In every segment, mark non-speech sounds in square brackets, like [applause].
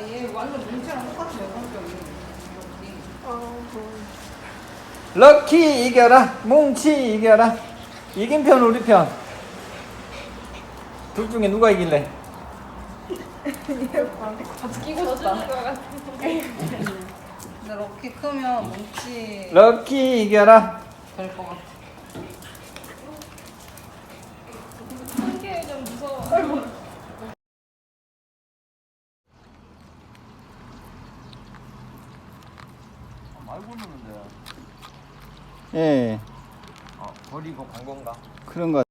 아, 얘 완전 뭉치랑 똑같은 성격이. 럭키 이겨라 뭉치 이겨라 이긴 편 우리 편둘 중에 누가 이길래 끼고 싶다. 근데 럭키 크면 뭉치 럭키 이겨라 될 것 같아. 한개 좀 무서워. 말 굴르는데 예 어, 버리고 간 건가? 그런 거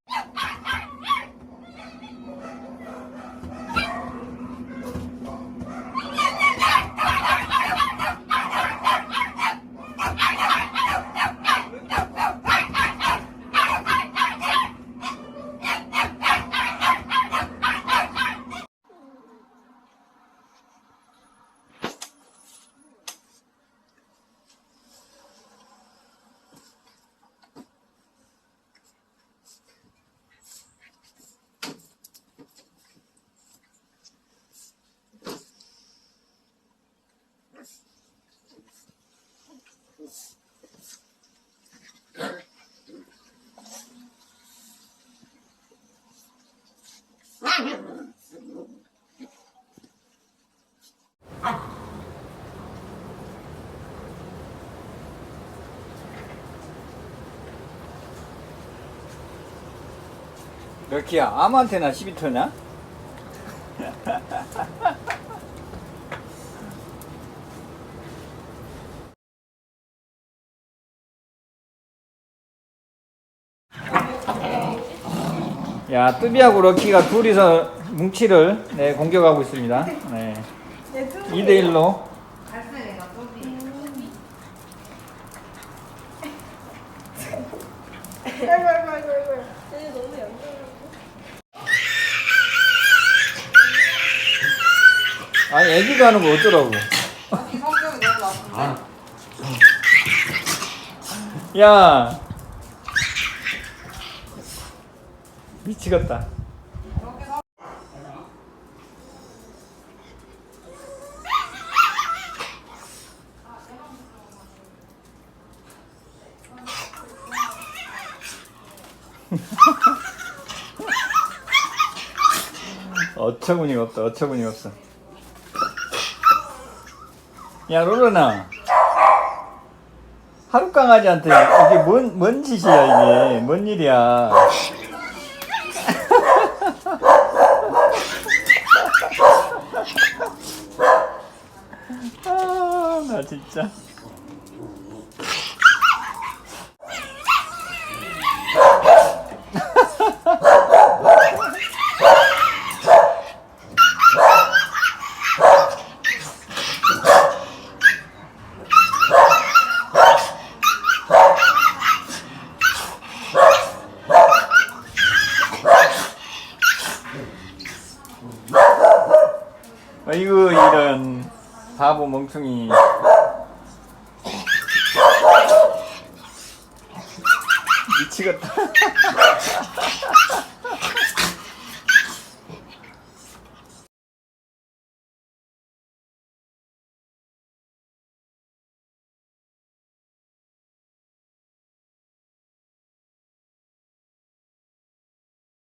럭키야 아무한테나 시비 터냐? [laughs] 야, 뚜비하고 럭키가 둘이서 뭉치를 네, 공격하고 있습니다. 네. 2대 1로. 갈색이가 뚜비. 아이고 아이고 아이고 아이고. 얘 너무 얌전해. 아니, 애기가 하는 거 어쩌라고. 이 성격이 너무 나쁜데. 야. 미치겠다. [laughs] 어처구니가 없다. 어처구니가 없어. 야, 로로나. 하루 강아지한테 이게 뭔, 뭔 짓이야, 이게. 뭔 일이야. [laughs] 아, 나 진짜. 아이고, 이런 바보 멍청이. 미치겠다. [laughs]